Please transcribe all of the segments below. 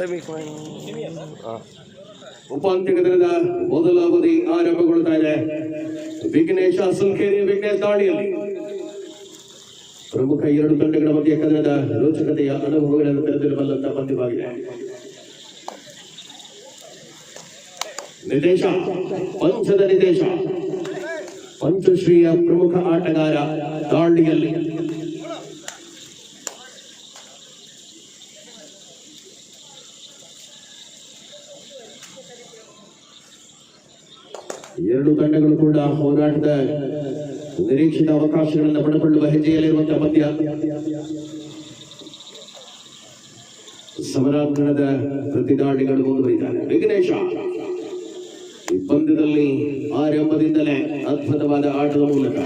Semifinal ಹಾಂ ಉಪಾಂತ್ಯ ಕದನದ ಮೊದಲ ಅವಧಿ ಆರಂಭಗೊಳ್ತಾ ಇದೆ. ವಿಘ್ನೇಶ ಸುಲ್ಕೇರಿ ವಿಘ್ನೇಶ್ ದಾಳಿಯಲ್ಲಿ. ಪ್ರಮುಖ ಎರಡು ತಂಡಗಳ ಮಧ್ಯೆ ಕದನದ ರೋಚಕತೆಯ ಅನುಭವಗಳನ್ನು ತೆರೆದಿರಬಲ್ಲಂತ ಪಂದ್ಯವಾಗಿದೆ. ನಿರ್ದೇಶ, ಪಂಚದ ನಿರ್ದೇಶ. ಪಂಚಶ್ರೀಯ ಪ್ರಮುಖ ಆಟಗಾರ ದಾಂಡಿಯಲ್ಲಿ ಎರಡು ತಂಡಗಳು ಕೂಡ ಹೋರಾಟದ ನಿರೀಕ್ಷಿತ ಅವಕಾಶಗಳನ್ನು ಪಡೆದುಕೊಳ್ಳುವ ಹೆಜ್ಜೆಯಲ್ಲಿರುವಂತಹ ಪಂದ್ಯ. ಸಮರಾಂಗಣದ ಪ್ರತಿದಾಳಿಗಳು ಮುಂದುವರಿದ್ದಾರೆ ವಿಘ್ನೇಶ ಈ ಪಂದ್ಯದಲ್ಲಿ ಆರಂಭದಿಂದಲೇ ಅದ್ಭುತವಾದ ಆಟದ ಮೂಲಕ.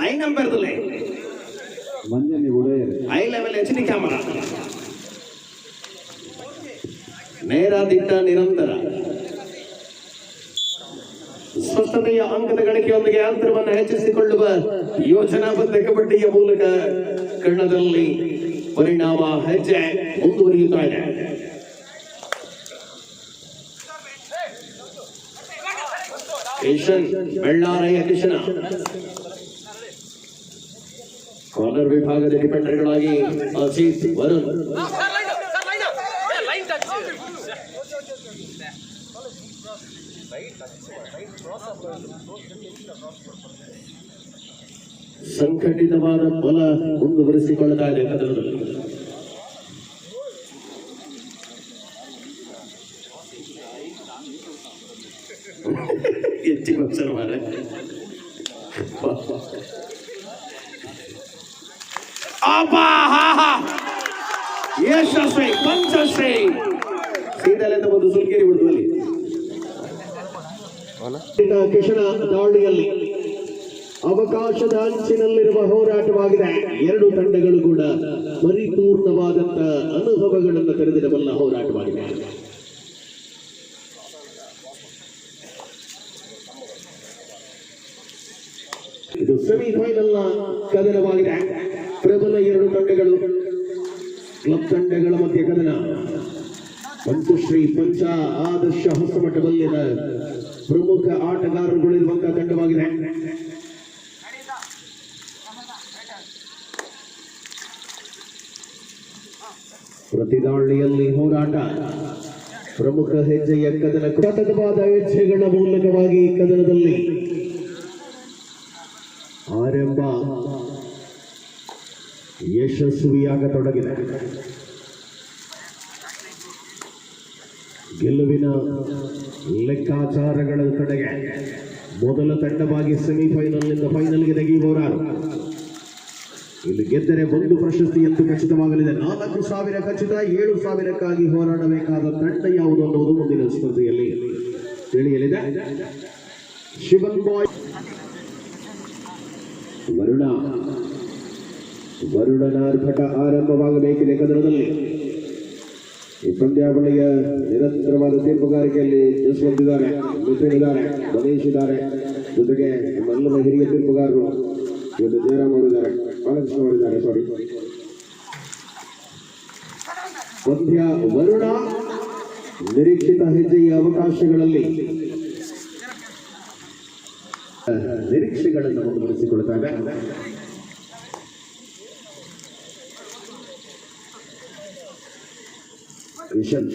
Line number eye level H D camera ನೇರ ದಿಟ್ಟ ನಿರಂತರ. ಸ್ಪಷ್ಟತೆಯ ಅಂಕದ ಗಳಿಕೆಯೊಂದಿಗೆ ಅಂತರವನ್ನು ಹೆಚ್ಚಿಸಿಕೊಳ್ಳುವ ಯೋಜನಾಬದ್ಧ ಕಬಡ್ಡಿಯ ಮೂಲಕ ಕಣ್ಣದಲ್ಲಿ ಪರಿಣಾಮ ಹೆಜ್ಜೆ ಮುಂದುವರಿಯುತ್ತಾ ಇದೆ. ಕಿಶನ್ ಬೆಳ್ಳಾರೆಯ ಕಿಶನ. ಕಾರ್ನರ್ ವಿಭಾಗದ ಡಿಫೆಂಡರ್ಗಳಾಗಿ Ajith Varun sir line sir line ಏ ಲೈನ್ ಟಚ್ ಸಂಘಟಿತವಾದ ಬಲ ಮುಂದುವರಿಸಿಕೊಳ್ಳುತ್ತಾ ಇದೆ ಕದನದಲ್ಲಿ ಹೆಚ್ಚಿಗೆ ಹಾ ಹಾ. ಯಶಸ್ವಿ ಪಂಚಶ್ರೀ. ಸೀದಲೆಂದ ಒಂದು ಸುಲ್ಕೇರಿ ಬಿಡುದು ಅಲ್ಲಿ. ಕಿಶನ ದಾಳಿಯಲ್ಲಿ ಅವಕಾಶದ ಅಂಚಿನಲ್ಲಿರುವ ಹೋರಾಟವಾಗಿದೆ. ಎರಡು ತಂಡಗಳು ಕೂಡ ಪರಿಪೂರ್ಣವಾದಂತ ಅನುಭವಗಳನ್ನು ತೆರೆದಿಡಬಲ್ಲ ಹೋರಾಟವಾಗಿದೆ. ಇದು ಸೆಮಿಫೈನಲ್ನ ಕದನವಾಗಿದೆ. ಪ್ರಬಲ ಎರಡು ತಂಡಗಳು ಕ್ಲಬ್ ತಂಡಗಳ ಮಧ್ಯೆ ಕದನ. ಪಂಚಶ್ರೀ ಪಂಚ ಆದರ್ಶ ವಲಯದ ಪ್ರಮುಖ ಆಟಗಾರರುಗಳಿರುವಂತಹ ತಂಡವಾಗಿದೆ. ಪ್ರತಿದಾಳಿಯಲ್ಲಿ ಹೋರಾಟ. ಪ್ರಮುಖ ಹೆಜ್ಜೆಯ ಕದನ ಕೃತಕವಾದ ಹೆಜ್ಜೆಗಳ ಮೂಲಕವಾಗಿ ಕದನದಲ್ಲಿ ಆರಂಭ ಯಶಸ್ವಿಯಾಗತೊಡಗಿದೆ. ಗೆಲುವಿನ ಲೆಕ್ಕಾಚಾರಗಳ ಕಡೆಗೆ ಮೊದಲ ತಂಡವಾಗಿ ಸೆಮಿಫೈನಲ್ನಿಂದ ಫೈನಲ್ಗೆ ತೆಗೆಯುವವರಾರು. ಇಲ್ಲಿ ಗೆದ್ದರೆ ಒಂದು ಪ್ರಶಸ್ತಿ ಎಂದು ಖಚಿತವಾಗಲಿದೆ. ನಾಲ್ಕು ಸಾವಿರ ಖಚಿತ, ಏಳು ಸಾವಿರಕ್ಕಾಗಿ ಹೋರಾಡಬೇಕಾದ ತಂಡ ಯಾವುದು ಅನ್ನೋದು ಮುಂದಿನ ಸ್ಪರ್ಧೆಯಲ್ಲಿ ತಿಳಿಯಲಿದೆ. ಶಿವನ್ ಬಾಯ್. ವರುಣ. ವರುಣನ ಆರಂಭವಾಗಬೇಕಿದೆ ಕದನದಲ್ಲಿ. ಈ ಪಂದ್ಯಾವಳಿಯ ನಿರಂತರವಾದ ತೀರ್ಪುಗಾರಿಕೆಯಲ್ಲಿ ಜಸ್ವಂತ್ ಇದ್ದಾರೆ ಬದಲಿಸಿದ್ದಾರೆ ಜೊತೆಗೆ ನಮ್ಮೆಲ್ಲರ ಹಿರಿಯ ತೀರ್ಪುಗಾರರು ಇವತ್ತು ಜಯರಾಮ್ ಅವರಿದ್ದಾರೆ, ಬಾಲಕೃಷ್ಣ ಅವರಿದ್ದಾರೆ ಸಾರಿ ಪಂದ್ಯ ವರುಣ, ನಿರೀಕ್ಷಿತ ಹೆಜ್ಜೆಯ ಅವಕಾಶಗಳಲ್ಲಿ, ನಿರೀಕ್ಷೆಗಳನ್ನು ಮುಂದುವರಿಸಿಕೊಳ್ತಾರೆ ವಿಶಲ್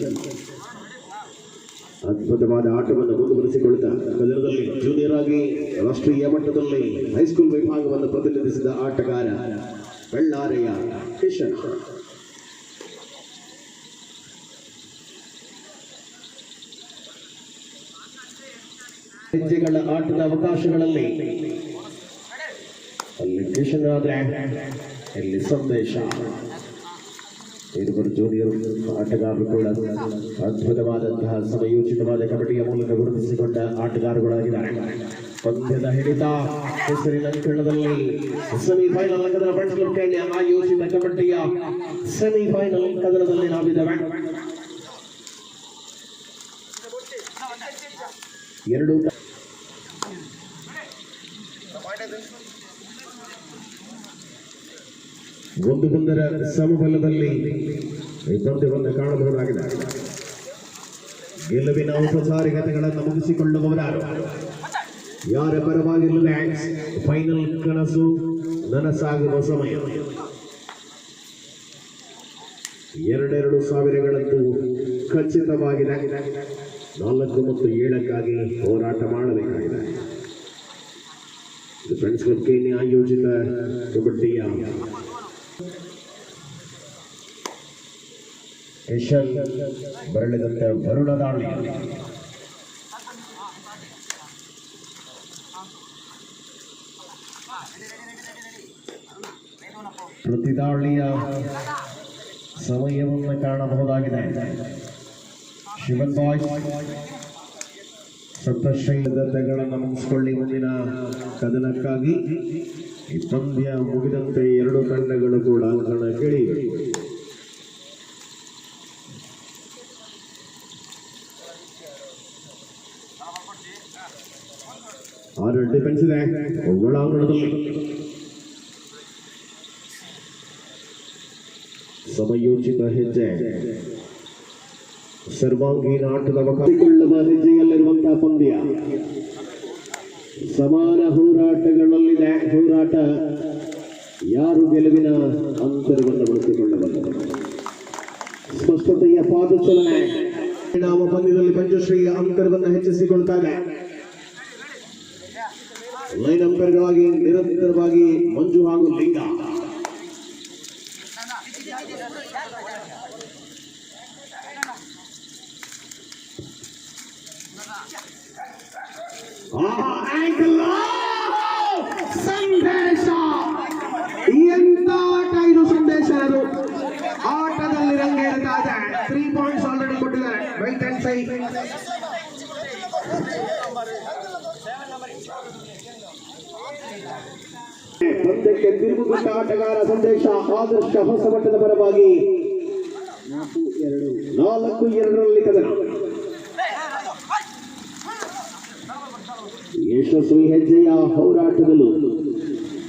ಅದ್ಭುತವಾದ ಆಟವನ್ನು ಮುಂದುವರಿಸಿಕೊಳ್ಳುತ್ತಾ ಕನ್ನಡದಲ್ಲಿ ಜೂನಿಯರ್ ಆಗಿ ರಾಷ್ಟ್ರೀಯ ಮಟ್ಟದಲ್ಲಿ ಹೈಸ್ಕೂಲ್ ವಿಭಾಗವನ್ನು ಪ್ರತಿನಿಧಿಸಿದ ಆಟಗಾರ ಬೆಳ್ಳಾರೆಯ ಕಿಶನ್ ಹೆಜ್ಜೆಗಳ ಆಟದ ಅವಕಾಶಗಳಲ್ಲಿ ಅಲ್ಲಿ ಕಿಶನ್ ಆದ್ರೆ ಇಲ್ಲಿ ಸಂದೇಶ. ಇರುವರು ಜೂನಿಯರ್, ಆಟಗಾರರು ಕೂಡ ಅದ್ಭುತವಾದಂತಹ ಸಮಯೋಚಿತವಾದ ಕಬಡ್ಡಿಯ ಮೂಲಕ ಗುರುತಿಸಿಕೊಂಡ ಆಟಗಾರಗಳಾಗಿದ್ದಾರೆ ಪಂದ್ಯದ ಹಿಡಿತ ಹೆಸರಿನ ಕಣದಲ್ಲಿ ಸೆಮಿಫೈನಲ್ ಕದನ ಪಡಿಸಲಿಕ್ಕೆ ಆಯೋಜಿತ ಕಬಡ್ಡಿಯ ಸೆಮಿಫೈನಲ್ ಕದನದಲ್ಲಿ ನಾವಿದ್ದೇವೆ. ಎರಡು ಒಂದು ಬಂದರ ಸಮಬಲದಲ್ಲಿ ಈ ಪಂದ್ಯವನ್ನು ಕಾಣಬಹುದಾಗಿದೆ. ಗೆಲುವಿನ ಔಪಚಾರಿಕತೆಗಳನ್ನು ಮುಗಿಸಿಕೊಳ್ಳುವವರಾರು. ಯಾರ ಪರವಾಗಿಲ್ಲದೆ ಫೈನಲ್ ಕನಸು ನನಸಾಗುವ ಸಮಯ. ಎರಡೆರಡು ಸಾವಿರಗಳಂತೂ ಖಚಿತವಾಗಿದೆ. ನಾಲ್ಕು ಮತ್ತು ಏಳಕ್ಕಾಗಿ ಹೋರಾಟ ಮಾಡಬೇಕಾಗಿದೆ. ಫ್ರೆಂಡ್ಸ್ ಕ್ಲಬ್ ಕೇನಿ ಆಯೋಜಿತ ಕಬಡ್ಡಿಯ ಯಶಲ್ ಬರಳಿದಂತೆ ವರುಣ ದಾಳಿ. ಪ್ರತಿದಾಳಿಯ ಸಮಯವನ್ನು ಕಾಣಬಹುದಾಗಿದೆ. ಶಿವನ್ ಬಾಯ್ ಸಪ್ತಶೈಲದಗಳನ್ನು ಮುಗಿಸಿಕೊಳ್ಳಿ ಮುಂದಿನ ಕದನಕ್ಕಾಗಿ. ಈ ಪಂದ್ಯ ಮುಗಿದಂತೆ ಎರಡು ತಂಡಗಳು ಕೂಡ ಕಣಕ್ಕಿಳಿಯಿವೆ ಆರು ಡಿಫೆನ್ಸ್ ಇದೆ ಒಳಾಂಗಣದಲ್ಲಿ ಸಮಯೋಚಿತ ಹೆಜ್ಜೆ ಸರ್ವಾಂಗೀಣ ಆಟದ ಅವಕಾಶಗೊಳ್ಳುವ ಹೆಜ್ಜೆಯಲ್ಲಿರುವಂತಹ ಪಂದ್ಯ ಸಮಾನ ಹೋರಾಟಗಳಲ್ಲಿದೆ ಹೋರಾಟ ಯಾರು ಗೆಲುವಿನ ಅಂತರವನ್ನು ಬಳಸಿಕೊಳ್ಳಬಲ್ಲರು ಸ್ಪಷ್ಟತೆಯ ಪಾದಚಲನೆ ಪರಿಣಾಮ ಪಂದ್ಯದಲ್ಲಿ ಪಂಚಶ್ರೀ ಅಂತರವನ್ನು ಹೆಚ್ಚಿಸಿಕೊಳ್ತಾರೆ ಲೈನ್ ಅಂಪರ್ಗಳಾಗಿ ನಿರಂತರವಾಗಿ ಮಂಜು ಹಾಗೂ ಲಿಂಗ. ಸಂದೇಶ. ಎಂತ ಆಟ ಇದು ಸಂದೇಶ ಅದು? ಆಟದಲ್ಲಿ ರಂಗೇರ್ತಾ ಇದೆ ತ್ರೀ ಪಾಯಿಂಟ್ಸ್ ಆಲ್ರೆಡಿ ಕೊಟ್ಟಿದ್ದಾರೆ. ರೈಟ್ ಹ್ಯಾಂಡ್ ಸೈಡ್ ತಿರುಗುಗೊಂಡ ಆಟಗಾರ ಸಂದೇಶ ಆದರ್ಶ ಹೊಸ ಮಟ್ಟದ ಪರವಾಗಿ ನಾಲ್ಕು ಎರಡರಲ್ಲಿ ಕದನ. ಯಶಸ್ವಿ ಹೆಜ್ಜೆಯ ಹೋರಾಟದಲ್ಲೂ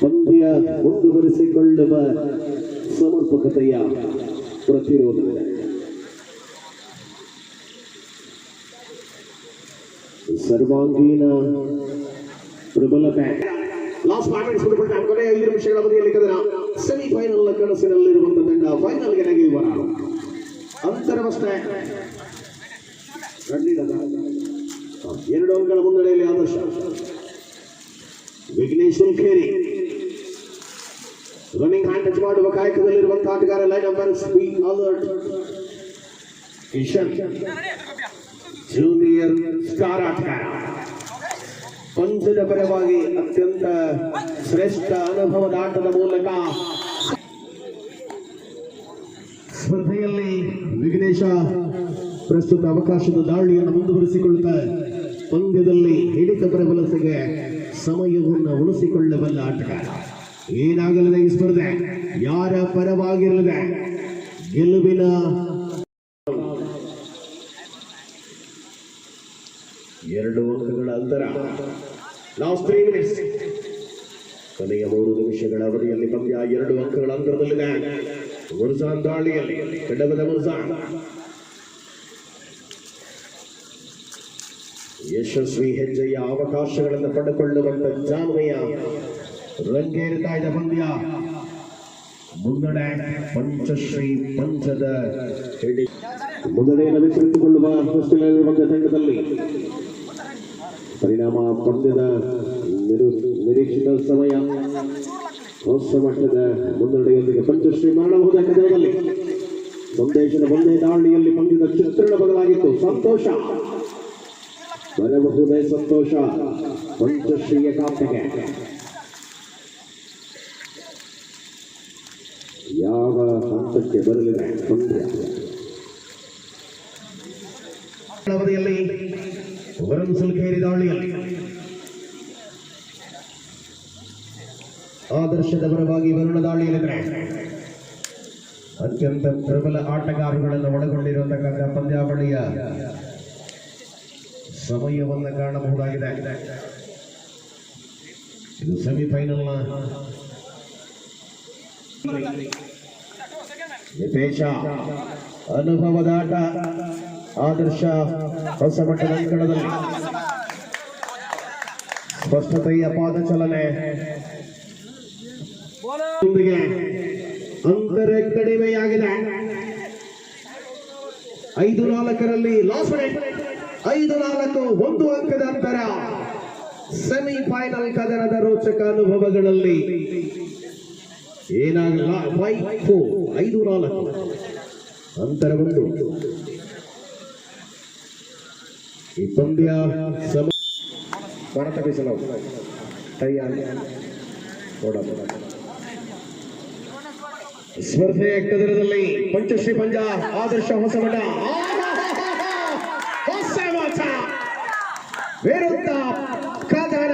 ಪಂದ್ಯ ಮುಂದುವರಿಸಿಕೊಳ್ಳುವ ಸಮರ್ಪಕತೆಯ ಪ್ರತಿರೋಧ ಸರ್ವಾಂಗೀಣ ಪ್ರಬಲತೆ ಲಾಸ್ಟ್ ಮ್ಯಾಚ್ ಬಿಟ್ಟುಬಿಟ್ಟು ಕೊನೆ ಐದು ನಿಮಿಷಗಳ ಅವಧಿಯಲ್ಲಿ ಕದನ ಸೆಮಿಫೈನಲ್ ಕನಸಿನಲ್ಲಿರುವಂತಹ ತಂಡ ಫೈನಲ್ಗೆ ನೆಗೆಯುವ ಅಂತರವಷ್ಟೇ. ಖಂಡಿತ ಎರಡು ಅಂಕಗಳ ಮುನ್ನಡೆಯಲ್ಲಿ Adarsh. Vignesh Kheri running hand touch ಮಾಡುವ ಕಾಯಕದಲ್ಲಿರುವಂತಹ ಆಟಗಾರ ಲೈನ್ ನಂಬರ್ ಸ್ಪೀ ಅಲರ್ಟ್ ಕಿಶನ್ ಜೂನಿಯರ್ ಸ್ಟಾರ್ ಆಟಗಾರ. ಪಂಚದ ಪರವಾಗಿ ಅತ್ಯಂತ ಶ್ರೇಷ್ಠ ಅನುಭವದ ಆಟದ ಮೂಲಕ ಸ್ಪರ್ಧೆಯಲ್ಲಿ ವಿಘ್ನೇಶ ಪ್ರಸ್ತುತ ಅವಕಾಶದ ದಾಳಿಯನ್ನು ಮುಂದುವರಿಸಿಕೊಳ್ಳುತ್ತಾ ಪಂದ್ಯದಲ್ಲಿ ಹಿಡಿತ ಪ್ರಬಲತೆಗೆ ಸಮಯವನ್ನು ಉಳಿಸಿಕೊಳ್ಳಬಲ್ಲ ಆಟಗಾರ. ಏನಾಗಲಿದೆ ಈ ಸ್ಪರ್ಧೆ? ಯಾರ ಪರವಾಗಿರಲಿದೆ? ಗೆಲುವಿನ ಎರಡು ಅಂಕಗಳ ಅಂತರ. ಲಾಸ್ಟ್ ತ್ರೀ ಮಿನಿಟ್ಸ್ ಕೊನೆಯ ಮೂರು ನಿಮಿಷಗಳ ಅವಧಿಯಲ್ಲಿ ಪಂದ್ಯ ಎರಡು ಅಂಕಗಳ ಅಂತರದಲ್ಲಿದೆ ಮುರ್ಸಾನ್ ದಾಳಿಯಲ್ಲಿ ಕಡಬದ ಮುರ್ಸಾನ್ ಯಶಸ್ವಿ ಹೆಜ್ಜೆಯ ಅವಕಾಶಗಳನ್ನು ಪಡೆದುಕೊಳ್ಳುವಂತ ಜಾನ್ಮೆಯ ರಂಗೇರುತ್ತಾ ಇದೆ ಪಂದ್ಯ. ಮುನ್ನಡೆ ಪಂಚಶ್ರೀ ಪಂಚದ ಮುನ್ನಡೆಯನ್ನು ದೃಷ್ಟಿಯಲ್ಲಿರುವ ತಂಡದಲ್ಲಿ ಪರಿಣಾಮ ಪಂದ್ಯದ ನಿರು- ನಿರೀಕ್ಷಿತ ಸಮಯ. ಹೊಸ ಮಟ್ಟದ ಮುನ್ನಡೆಯೊಂದಿಗೆ ಪಂಚಶ್ರೀ ಕದನದಲ್ಲಿ. ಸಂದೇಶದ ಒಂದೇ ದಾಳಿಯಲ್ಲಿ ಪಂದ್ಯದ ಚಿತ್ರಣ ಬದಲಾಗಿತ್ತು. ಸಂತೋಷ. ಬರಬಹುದೇ ಸಂತೋಷ. ಪಂಚಶ್ರೀಯ ಕಾಪಿಗೆ ಯಾವ ಹಂತಕ್ಕೆ ಬರಲಿದೆ ಪಂದ್ಯ ಅವಧಿಯಲ್ಲಿ ವರುಣ್ ಸುಲ್ಕೇರಿ ದಾಳಿಯಲ್ಲಿ ಆದರ್ಶದ ಪರವಾಗಿ ವರುಣ ದಾಳಿಯಲ್ಲಿದ್ರೆ ಅತ್ಯಂತ ಪ್ರಬಲ ಆಟಗಾರಗಳನ್ನು ಒಳಗೊಂಡಿರತಕ್ಕಂಥ ಪಂದ್ಯಾವಳಿಯ ಸಮಯವನ್ನು ಕಾಣಬಹುದಾಗಿದೆ ಇದು ಸೆಮಿಫೈನಲ್ನ ನಿತೇಶ ಅನುಭವದ ಆಟ ಆದರ್ಶ ಹೊಸ ಮಟ್ಟದ ಅಂಕಣದಲ್ಲಿ ಸ್ಪಷ್ಟತೆಯ ಪಾದ ಚಲನೆ. ಅಂತರ ಕಡಿಮೆಯಾಗಿದೆ. ಐದು ನಾಲ್ಕರಲ್ಲಿ ಲಾಸ್ಟ್ ಐದು ನಾಲ್ಕು, ಒಂದು ಅಂಕದ ಅಂತರ. ಸೆಮಿಫೈನಲ್ ಕದನದ ರೋಚಕ ಅನುಭವಗಳಲ್ಲಿ. ಏನಾಗಲ್ಲ ಫೈವ್ ಐದು ನಾಲ್ಕು. ಅಂತರ ಒಂದು ಈ ಪಂದ್ಯ ಕದರದಲ್ಲಿ ಪಂಚಶ್ರೀ ಪಂಜಾ ಆದರ್ಶ ಹೊಸ ಮಠ ಹೊಸ ವಿರುದ್ಧ ಕದನ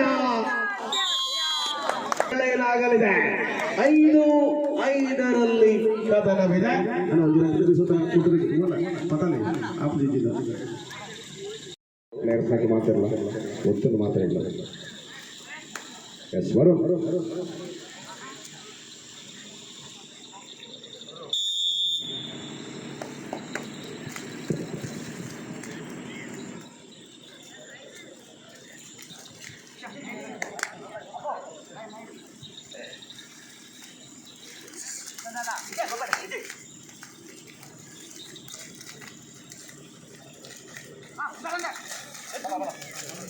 ಏನಾಗಲಿದೆ ಐದು, ಐದರಲ್ಲಿ ಕದನವಿದೆ. ಪ್ಲೇಯರ್ಸ್ನಾಗಿ ಮಾತಾಡಲ್ಲ ಒತ್ತನ್ನು ಮಾತಾಡಲ್ಲ ಎಸ್ ಬರೋ Yeah, go back.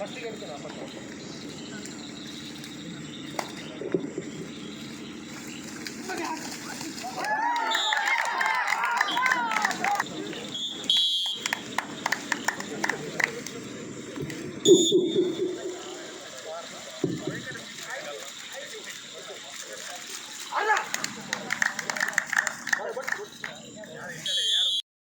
ಫಸ್ಟಿಗೆ ಹೇಳ್ತೀನಿ ಅಪ್ಪ